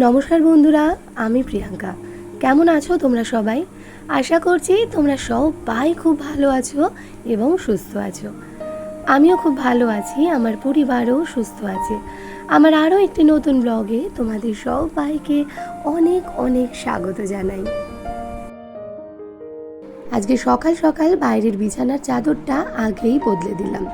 নমস্কার বন্ধুরা, আমি প্রিয়াঙ্কা। কেমন আছো তোমরা সবাই? আশা করছি তোমরা সবাই খুব ভালো আছো এবং সুস্থ আছো। আমিও খুব ভালো আছি, আমার পরিবারও সুস্থ আছে। আমার আরও একটি নতুন ব্লগে তোমাদের সবাইকে অনেক অনেক স্বাগত জানাই। আজকে সকাল সকাল বাইরের বিছানার চাদরটা আগেই বদলে দিলাম।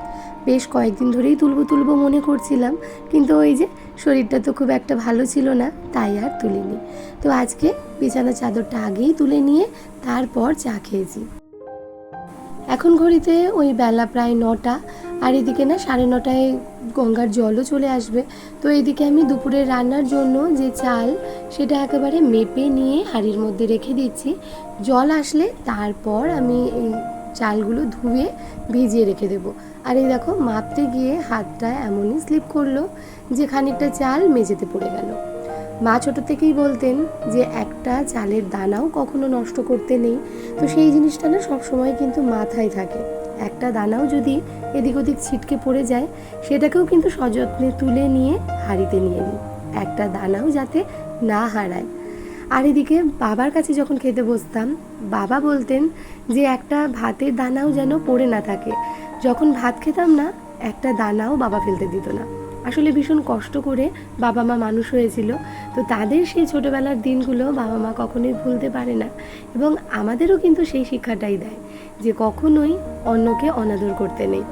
বেশ কয়েকদিন ধরেই তুলবো তুলবো মনে করছিলাম, কিন্তু ওই যে শরীরটা তো খুব একটা ভালো ছিল না, তাই আর তুলিনি। তো আজকে বিছানার চাদরটা আগেই তুলে নিয়ে তারপর চা খেয়েছি। এখন ঘড়িতে ওই বেলা প্রায় নটা, আর এদিকে না সাড়ে নটায় গঙ্গার জলও চলে আসবে। তো এদিকে আমি দুপুরের রান্নার জন্য যে চাল সেটা একেবারে মেপে নিয়ে হাঁড়ির মধ্যে রেখে দিচ্ছি। জল আসলে তারপর আমি চালগুলো ধুয়ে ভিজিয়ে রেখে দেবো। আর এই দেখো মাপতে গিয়ে হাতটা এমনই স্লিপ করল যে খানিকটা চাল মেঝেতে পড়ে গেল। মা ছোট থেকেই বলতেন যে একটা চালের দানাও কখনো নষ্ট করতে নেই। তো সেই জিনিসটা না সবসময় কিন্তু মাথায় থাকে। একটা দানাও যদি এদিক ওদিক ছিটকে পড়ে যায়, সেটাকেও কিন্তু সযত্নে তুলে নিয়ে হাঁড়িতে নিয়ে নিই। একটা দানাও যাতে না হারায়। আর এদিকে বাবার কাছে যখন খেতে বসতাম, বাবা বলতেন যে একটা ভাতের দানাও যেন পড়ে না থাকে। যখন ভাত খেতাম না, একটা দানাও বাবা ফেলতে দিত না। আসলে ভীষণ কষ্ট করে বাবা মা মানুষ হয়েছিল। তো তাদের সেই ছোটোবেলার দিনগুলো বাবা মা কখনোই ভুলতে পারে না এবং আমাদেরও কিন্তু সেই শিক্ষাটাই দেয় যে কখনোই অন্যকে অনাদর করতে নেই।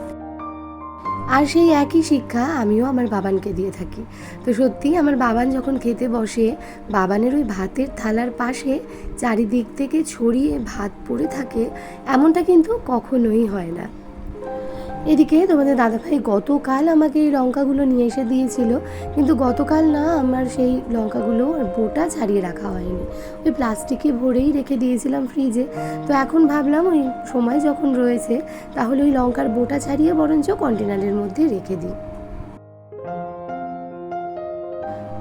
আর সেই একই শিক্ষা আমিও আমার বাবানকে দিয়ে থাকি। তো সত্যি আমার বাবান যখন খেতে বসে, বাবানের ওই ভাতের থালার পাশে চারিদিক থেকে ছড়িয়ে ভাত পড়ে থাকে, এমনটা কিন্তু কখনোই হয় না। এদিকে তোমাদের দাদাভাই গতকাল আমাকে এই লঙ্কাগুলো নিয়ে এসে দিয়েছিল, কিন্তু গতকাল না আমার সেই লঙ্কাগুলো আর বোটা ছাড়িয়ে রাখা হয়নি। ওই প্লাস্টিকে ভরেই রেখে দিয়েছিলাম ফ্রিজে। তো এখন ভাবলাম ওই সময় যখন রয়েছে, তাহলে ওই লঙ্কার বোটা ছাড়িয়ে বরঞ্চ কন্টেনারের মধ্যে রেখে দিই।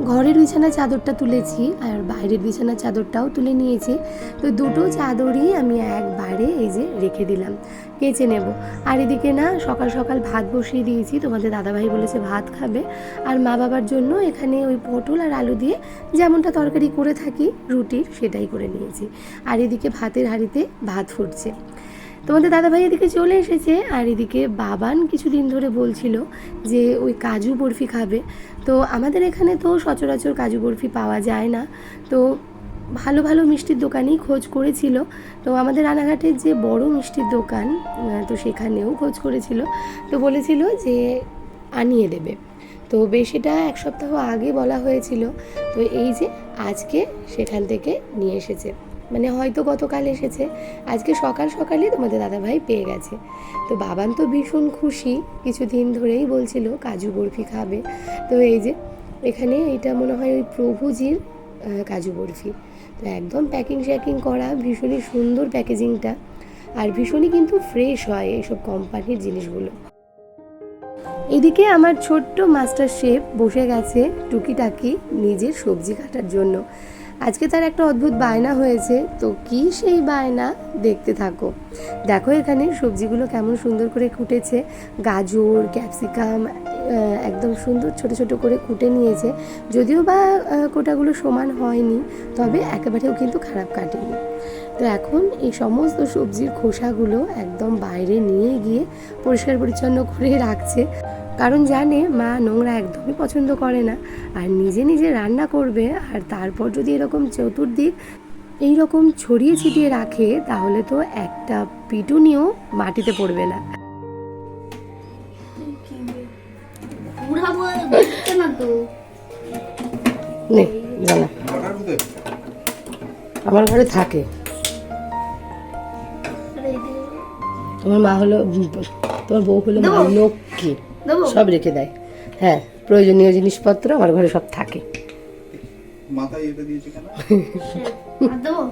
ঘরের বিছানার চাদরটা তুলেছি আর বাইরের বিছানার চাদরটাও তুলে নিয়েছি। তো দুটো চাদরই আমি একবারে এই যে রেখে দিলাম, কেচে নেব। আর এদিকে না সকাল সকাল ভাত বসিয়ে দিয়েছি, তোমাদের দাদাভাই বলেছে ভাত খাবে। আর মা বাবার জন্য এখানে ওই পটল আর আলু দিয়ে যেমনটা তরকারি করে থাকি, রুটির সেটাই করে নিয়েছি। আর এদিকে ভাতের হাঁড়িতে ভাত ফুটছে। তোমাদের দাদাভাই এদিকে চলে এসেছে, আর এদিকে বাবান কিছুদিন ধরে বলছিল যে ওই কাজু বরফি খাবে। তো আমাদের এখানে তো সচরাচর কাজু বরফি পাওয়া যায় না। তো ভালো ভালো মিষ্টির দোকানেই খোঁজ করেছিল। তো আমাদের রানাঘাটের যে বড় মিষ্টির দোকান তো সেখানেও খোঁজ করেছিল। তো বলেছিল যে আনিয়ে দেবে। তো বেশ এটা এক সপ্তাহ আগে বলা হয়েছিল। তো এই যে আজকে সেখান থেকে নিয়ে এসেছে। মানে হয়তো গতকাল এসেছে। আজকে সকাল সকালই তোমাদের দাদাভাই পেয়ে গেছে। তো বাবান তো ভীষণ খুশি, কিছুদিন ধরেই বলছিল, কাজু বরফি খাবে। তো এই যে, এখানে এটা মনে হয় ওই প্রভুজির কাজু বরফি। তো একদম প্যাকিং শ্যাকিং করা, ভীষণই সুন্দর প্যাকেজিংটা। আর ভীষণই কিন্তু ফ্রেশ হয় এইসব কোম্পানির জিনিসগুলো। এদিকে আমার ছোট্ট মাস্টার শেফ বসে গেছে টুকিটাকি নিজের সবজি কাটার জন্য। আজকে তার একটা অদ্ভুত বায়না হয়েছে। তো কি সেই বায়না? দেখতে থাকো। দেখো এখানে সবজিগুলো কেমন সুন্দর করে কুটেছে। গাজর, ক্যাপসিকাম একদম সুন্দর ছোট ছোট করে কুটে নিয়েছে। যদিও বা কোটাগুলো সমান হয়নি, তবে একেবারেও কিন্তু খারাপ কাটেনি। তো এখন এই সমস্ত সবজির খোসাগুলো একদম বাইরে নিয়ে গিয়ে পরিষ্কার পরিচ্ছন্ন করে রাখছে। কারণ জানে মা নোংরা একদমই পছন্দ করে না। আর নিজে নিজে রান্না করবে আর তারপর যদি এরকম চতুর্দিক এই রকম ছড়িয়ে ছিটিয়ে রাখে তাহলে তো একটা পিটুনিও মাটিতে পড়বে না। আমার ঘরে থাকে। তোমার মা হলো তোমার বউ হলো মা লক্ষ্মী। সব রেখে দেয়। হ্যাঁ প্রয়োজনীয় জিনিসপত্র আমার ঘরে সব থাকে। মাথায় এটা দিয়েছে কেন? দেবো?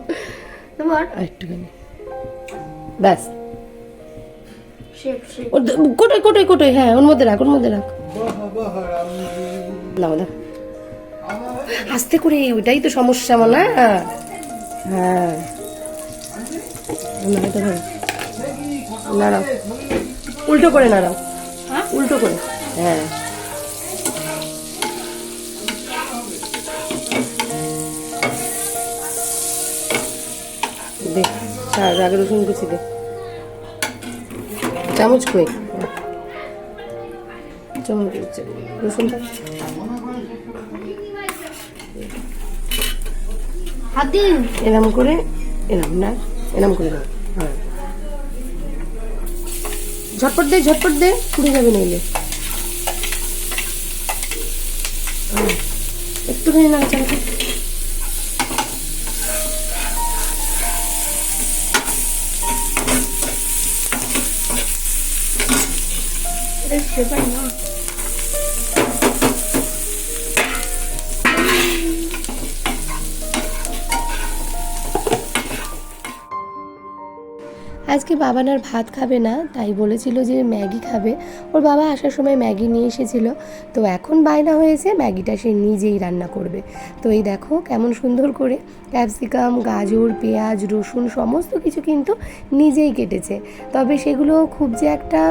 দেবো আর? আর একটুখানি। ব্যাস। শেপ শেপ ওর দ- কোটোই কোটোই কোটোই হ্যাঁ ওর মধ্যে রাখ ওর মধ্যে রাখ। না না আস্তে করে ওইটাই তো সমস্যা মনে হ্যাঁ। হ্যাঁ না নাড়াও। উল্টো করে নাড়াও। উল্টো করে। হ্যাঁ। দে ছাড় আগে রসুন কুচি দে। চামচ কই? চামচ রসুনটা। এরম করে এরম না এরম করে দাও। হ্যাঁ। ঝটপট দে ঝটপট দে পুড়ে যাবে নইলে। একটুখানি নাড়াচাড়া Thank you very না। আজকে বাবানার ভাত খাবে না, তাই বলেছিল যে ম্যাগি খাবে। ওর বাবা আসার সময় ম্যাগি নিয়ে এসেছিল। তো এখন বায়না হয়েছে, ম্যাগিটা সে নিজেই রান্না করবে। তো এই দেখো কেমন সুন্দর করে ক্যাপসিকাম, গাজর, পেঁয়াজ, রসুন সমস্ত কিছু কিন্তু নিজেই কেটেছে। তবে সেগুলো খুব যে একটা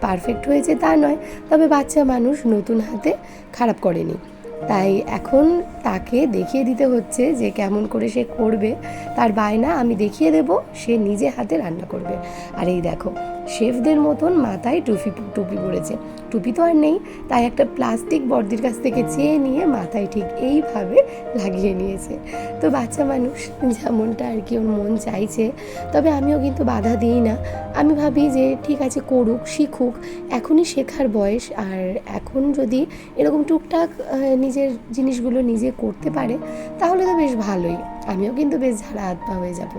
পারফেক্ট হয়েছে তা নয়। তবে বাচ্চা মানুষ নতুন হাতে খারাপ করেনি। তাই এখন তাকে দেখিয়ে দিতে হচ্ছে যে কেমন করে সে করবে। তার বায়না আমি দেখিয়ে দেব, সে নিজে হাতে রান্না করবে। আর এই দেখো শেফদের মতন মাথায় টুপি টুপি পড়েছে। টুপি তো আর নেই, তাই একটা প্লাস্টিক বর্দির কাছ থেকে চেয়ে নিয়ে মাথায় ঠিক এইভাবে লাগিয়ে নিয়েছে। তো বাচ্চা মানুষ, যেমনটা আর কি ওর মন চাইছে, তবে আমিও কিন্তু বাধা দিই না। আমি ভাবি যে ঠিক আছে করুক, শিখুক, এখনই শেখার বয়স, আর এখন যদি এরকম টুকটাক নিজের জিনিসগুলো নিজে করতে পারে, তাহলে তো বেশ ভালোই। আমিও কিন্তু বেশ ঝাড়া হাত পা হয়ে যাব।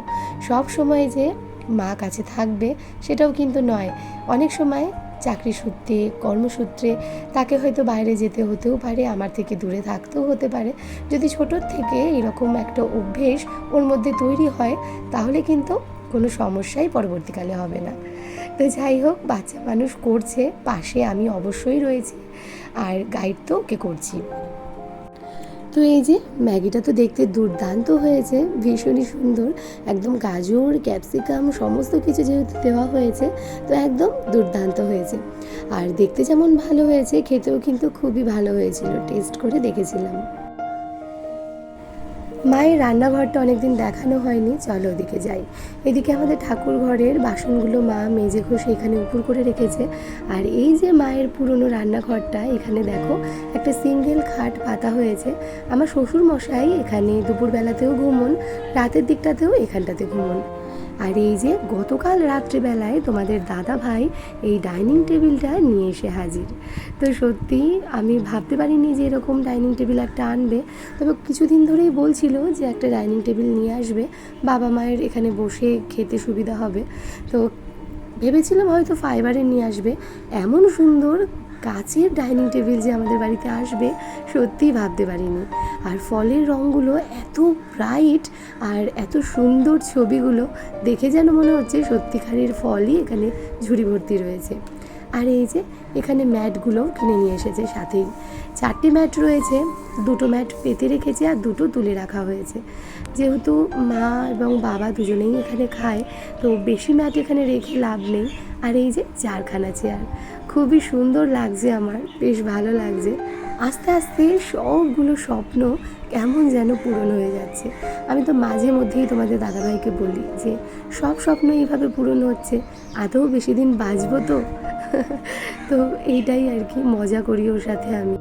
সব সময় যে মা কাছে থাকবে সেটাও কিন্তু নয়। অনেক সময় চাকরি সূত্রে, কর্মসূত্রে তাকে হয়তো বাইরে যেতে হতেও পারে, আমার থেকে দূরে থাকতেও হতে পারে। যদি ছোটোর থেকে এরকম একটা অভ্যেস ওর মধ্যে তৈরি হয়, তাহলে কিন্তু কোনো সমস্যাই পরবর্তীকালে হবে না। তো যাই হোক, বাচ্চা মানুষ করছে, পাশে আমি অবশ্যই রয়েছি। আর গাইড তো ওকে করছি। তো এই যে ম্যাগিটা তো দেখতে দুর্দান্ত হয়েছে, ভীষণই সুন্দর। একদম গাজর, ক্যাপসিকাম, সমস্ত কিছু যেহেতু দেওয়া হয়েছে, তো একদম দুর্দান্ত হয়েছে। আর দেখতে যেমন ভালো হয়েছে, খেতেও কিন্তু খুবই ভালো হয়েছিল, টেস্ট করে দেখেছিলাম। মায়ের রান্নাঘরটা অনেকদিন দেখানো হয়নি, চলো ওদিকে যাই। এদিকে আমাদের ঠাকুর ঘরের বাসনগুলো মা মেজে ঘষে এখানে উপর করে রেখেছে। আর এই যে মায়ের পুরনো রান্নাঘরটা, এখানে দেখো একটা সিঙ্গেল খাট পাতা হয়েছে। আমার শ্বশুর মশাই এখানে দুপুরবেলাতেও ঘুমন, রাতের দিকটাতেও এখানটাতে ঘুমন। আর এই যে গতকাল রাত্রিবেলায় তোমাদের দাদা ভাই এই ডাইনিং টেবিলটা নিয়ে এসে হাজির। তো সত্যি আমি ভাবতে পারিনি যে এরকম ডাইনিং টেবিল একটা আনবে। তবে কিছুদিন ধরেই বলছিল যে একটা ডাইনিং টেবিল নিয়ে আসবে। বাবা মায়ের এখানে বসে খেতে সুবিধা হবে। তো ভেবেছিলাম হয়তো ফাইবারের নিয়ে আসবে। এমন সুন্দর কাচের ডাইনিং টেবিল যে আমাদের বাড়িতে আসবে, সত্যিই ভাবতে পারিনি। আর ফলের রঙগুলো এত ব্রাইট আর এত সুন্দর ছবিগুলো দেখে যেন মনে হচ্ছে সত্যিকারের ফলই এখানে ঝুড়ি ভর্তি রয়েছে। আর এই যে এখানে ম্যাটগুলোও কিনে নিয়ে এসেছে সাথেই। চারটে ম্যাট রয়েছে, দুটো ম্যাট পেতে রেখেছে আর দুটো তুলে রাখা হয়েছে। যেহেতু মা এবং বাবা দুজনেই এখানে খায়, তো বেশি ম্যাট এখানে রেখে লাভ নেই। আর এই যে চারখানা চেয়ার খুবই সুন্দর লাগছে আমার, বেশ ভালো লাগছে। আস্তে আস্তে সবগুলো স্বপ্ন কেমন যেন পূরণ হয়ে যাচ্ছে। আমি তো মাঝে মধ্যেই তোমাদের দাদাভাইকে বলি যে, সব স্বপ্ন এইভাবে পূরণ হচ্ছে, আদৌ বেশি দিন বাঁচবো তো? তো এইটাই আর কি, মজা করি ওর সাথে আমি।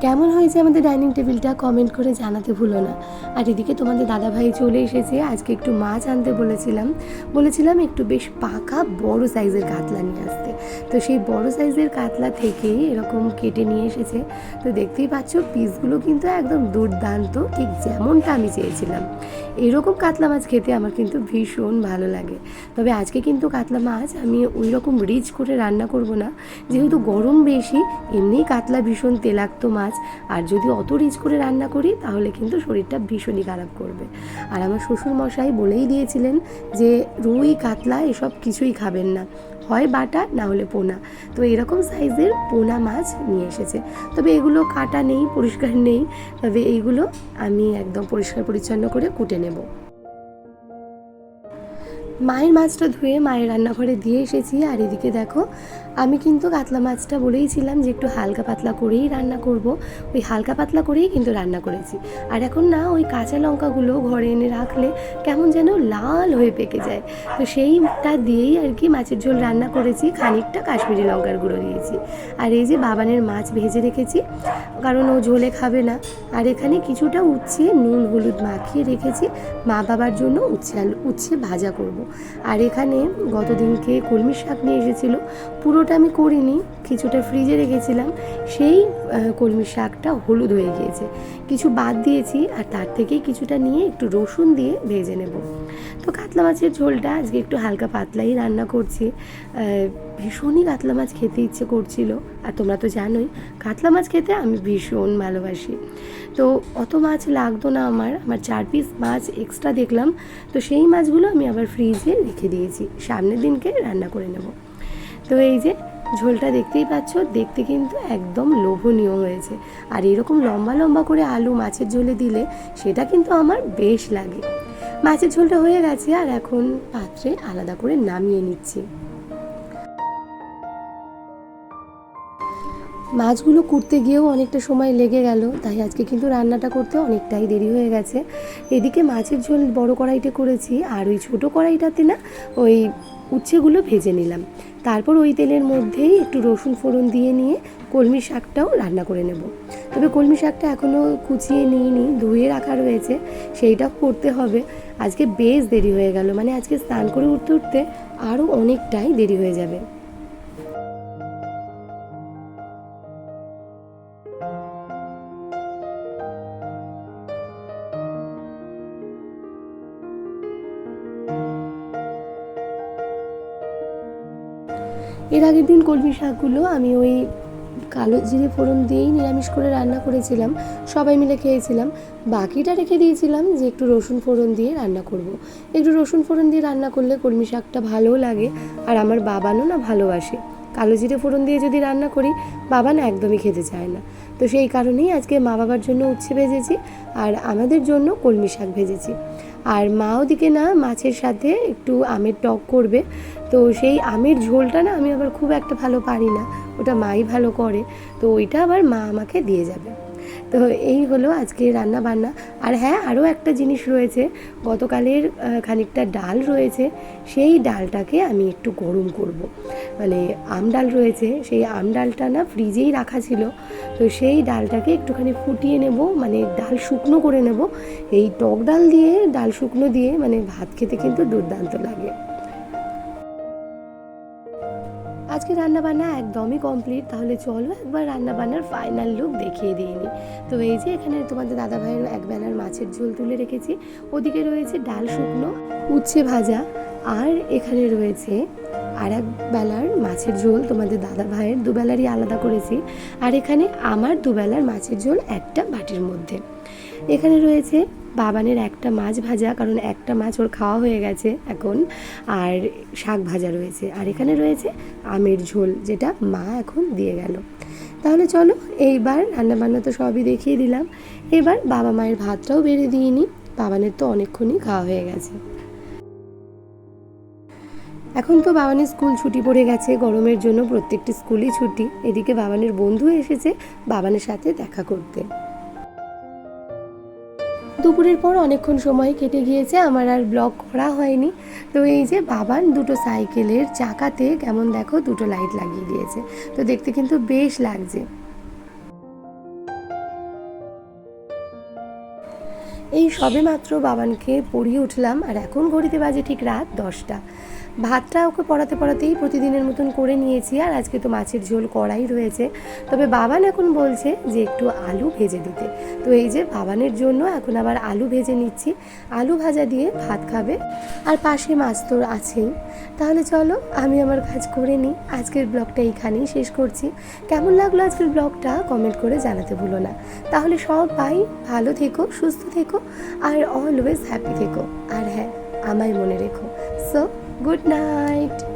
কেমন হয়েছে আমাদের ডাইনিং টেবিলটা কমেন্ট করে জানাতে ভুলো না। আর এদিকে তোমাদের দাদাভাই চলে এসেছে, আজকে একটু মাছ আনতে বলেছিলাম। বলেছিলাম একটু বেশ পাকা বড় সাইজের কাতলা নিয়ে আসতে। তো সেই বড় সাইজের কাতলা থেকেই এরকম কেটে নিয়ে এসেছে। তো দেখতেই পাচ্ছ পিসগুলো কিন্তু একদম দুর্দান্ত, ঠিক যেমনটা আমি চেয়েছিলাম। এরকম কাতলা মাছ খেতে আমার কিন্তু ভীষণ ভালো লাগে। তবে আজকে কিন্তু কাতলা মাছ আমি ওই রকম রিচ করে রান্না করব না। যেহেতু গরম বেশি এমনি কাতলা ভীষণ তেলাক্ত মাছ। আর যদি অত রিচ করে রান্না করি, তাহলে কিন্তু শরীরটা ভীষণই খারাপ করবে। আর আমার শ্বশুর মশাই বলেই দিয়েছিলেন যে, রুই, কাতলা এসব কিছুই খাবেন না। হয় বাটা, না হলে পোনা। তো এরকম সাইজের পোনা মাছ নিয়ে এসেছে। তবে এগুলো কাটা নেই, পরিষ্কার নেই। তবে এইগুলো আমি একদম পরিষ্কার পরিচ্ছন্ন করে কুটে নেব। মায়ের মাছটা ধুয়ে মায়ের রান্নাঘরে দিয়ে এসেছি। আর এদিকে দেখো আমি কিন্তু কাতলা মাছটা বলেইছিলাম যে একটু হালকা পাতলা করেই রান্না করব। ওই হালকা পাতলা করেই কিন্তু রান্না করেছি। আর এখন না ওই কাঁচা লঙ্কাগুলো ঘরে এনে রাখলে কেমন যেন লাল হয়ে পেকে যায়। তো সেইটা দিয়েই আর কি মাছের ঝোল রান্না করেছি, খানিকটা কাশ্মীরি লঙ্কার গুঁড়ো দিয়েছি। আর এই যে বাবানের মাছ ভেজে রেখেছি, কারণ ও ঝোলে খাবে না। আর এখানে কিছুটা উচ্ছে, নুন, হলুদ মাখিয়ে রেখেছি। মা বাবার জন্য উচ্ছে উচ্ছে ভাজা করব। আর এখানে গতদিনকে কলমি শাক নিয়ে এসেছিল। পুরোটা আমি করিনি, কিছুটা ফ্রিজে রেখেছিলাম, সেই কলমি শাকটা হলুদ হয়ে গিয়েছে। কিছু বাদ দিয়েছি আর তার থেকেই কিছুটা নিয়ে একটু রসুন দিয়ে ভেজে নেব। তো কাতলা মাছের ঝোলটা আজকে একটু হালকা পাতলাই রান্না করছি। ভীষণই কাতলা মাছ খেতে ইচ্ছে করছিল। আর তোমরা তো জানোই, কাতলা মাছ খেতে আমি ভীষণ ভালোবাসি। তো অত মাছ লাগতো না আমার আমার চার পিস মাছ এক্সট্রা দেখলাম। তো সেই মাছগুলো আমি আবার ফ্রিজে রেখে দিয়েছি। সামনের দিনকে রান্না করে নেব। তো এই যে ঝোলটা দেখতেই পাচ্ছ, দেখতে কিন্তু একদম লোভনীয় হয়েছে। আর এরকম লম্বা লম্বা করে আলু মাছের ঝোলে দিলে সেটা কিন্তু আমার বেশ লাগে। মাছের ঝোলটা হয়ে গেছে আর এখন পাত্রে আলাদা করে নামিয়ে নিচ্ছি। মাছগুলো কুটতে গিয়েও অনেকটা সময় লেগে গেল, তাই আজকে কিন্তু রান্নাটা করতে অনেকটাই দেরি হয়ে গেছে। এদিকে মাছের ঝোল বড় কড়াইটা করেছি, আর ওই ছোটো কড়াইটাতে না ওই উচ্ছেগুলো ভেজে নিলাম। তারপর ওই তেলের মধ্যেই একটু রসুন ফোড়ন দিয়ে নিয়ে কলমি শাকটাও রান্না করে নেব। তবে কলমি শাকটা এখনও কুচিয়ে নিইনি, ধুয়ে রাখা রয়েছে, সেইটা করতে হবে। আজকে বেশ দেরি হয়ে গেল মানে আজকে স্নান করে উঠতে উঠতে আরও অনেকটাই দেরি হয়ে যাবে। এর আগের দিন কলমি শাকগুলো আমি ওই কালো জিরে ফোড়ন দিয়েই নিরামিষ করে রান্না করেছিলাম, সবাই মিলে খেয়েছিলাম। বাকিটা রেখে দিয়েছিলাম যে একটু রসুন ফোড়ন দিয়ে রান্না করব। একটু রসুন ফোড়ন দিয়ে রান্না করলে কলমি শাকটা ভালোও লাগে আর আমার বাবানও না ভালোবাসে। কালো জিরে ফোড়ন দিয়ে যদি রান্না করি, বাবা না একদমই খেতে চায় না। তো সেই কারণেই আজকে মা বাবার জন্য উচ্ছে ভেজেছি আর আমাদের জন্য কলমি শাক ভেজেছি। আর মা ওদিকে না মাছের সাথে একটু আমের টক করবে। তো সেই আমের ঝোলটা না আমি আবার খুব একটা ভালো পারি না। ওটা মাই ভালো করে। তো ওইটা আবার মা আমাকে দিয়ে যাবে। তো এই হলো আজকে রান্না বান্না আর হ্যাঁ আরও একটা জিনিস রয়েছে, গতকালের খানিকটা ডাল রয়েছে, সেই ডালটাকে আমি একটু গরম করব। মানে আম ডাল রয়েছে, সেই আম ডালটা না ফ্রিজেই রাখা ছিল, তো সেই ডালটাকে একটুখানি ফুটিয়ে নেব মানে ডাল শুকনো করে নেব। এই টক ডাল দিয়ে, ডাল শুকনো দিয়ে মানে ভাত খেতে কিন্তু দুর্দান্ত লাগে। আজকে রান্না বান্না একদমই কমপ্লিট তাহলে চলো একবার রান্না বান্নার ফাইনাল লুক দেখিয়ে দিইনি তো এই যে এখানে তোমাদের দাদা ভাইয়ের এক বেলার মাছের ঝোল তুলে রেখেছি। ওদিকে রয়েছে ডাল শুকনো, উচ্ছে ভাজা, আর এখানে রয়েছে আর এক বেলার মাছের ঝোল তোমাদের দাদা ভাইয়ের দুবেলারই আলাদা করেছি। আর এখানে আমার দুবেলার মাছের ঝোল একটা বাটির মধ্যে। এখানে রয়েছে বাবানের একটা মাছ ভাজা, কারণ একটা মাছ ওর খাওয়া হয়ে গেছে এখন, আর শাক ভাজা রয়েছে। আর এখানে রয়েছে আমের ঝোল, যেটা মা এখন দিয়ে গেল। তাহলে চলো, এইবার রান্নাবান্না তো সবই দেখিয়ে দিলাম। এবার বাবা মায়ের ভাতটাও বেড়ে দিইনি বাবানের তো অনেকক্ষণই খাওয়া হয়ে গেছে। এখন তো বাবানের স্কুল ছুটি পড়ে গেছে, গরমের জন্য প্রত্যেকটি স্কুলই ছুটি। এদিকে বাবানের বন্ধু এসেছে, বাবানের সাথে দেখা করতে। দুপুরের পর অনেকক্ষণ সময় কেটে গিয়েছে, আমার আর ব্লগ করা হয়নি। তো এই যে বাবান, দুটো সাইকেলের চাকাতে কেমন দেখো, দুটো লাইট লাগিয়ে দিয়েছে। তো দেখতে কিন্তু বেশ লাগছে। এই সবে মাত্র বাবানকে পড়িয়ে উঠলাম, আর এখন ঘড়িতে বাজে ঠিক রাত দশটা। ভাতটা ওকে পড়াতে পড়াতেই প্রতিদিনের মতন করে নিয়েছি আর আজকে তো মাছের ঝোল করাই রয়েছে। তবে বাবান এখন বলছে যে একটু আলু ভেজে দিতে। তো এই যে বাবানের জন্য এখন আবার আলু ভেজে নিচ্ছি। আলু ভাজা দিয়ে ভাত খাবে। আর পাশে মাছ তো আছেই। তাহলে চলো, আমি আমার কাজ করে নিই। আজকের ব্লগটা এইখানেই শেষ করছি। কেমন লাগল আজকের ব্লগটা কমেন্ট করে জানাতে ভুলো না। তাহলে সবাই ভালো থেকো, সুস্থ থেকো, আর অলওয়েজ হ্যাপি থেকো। আর হ্যাঁ আমায় মনে রেখো। So good night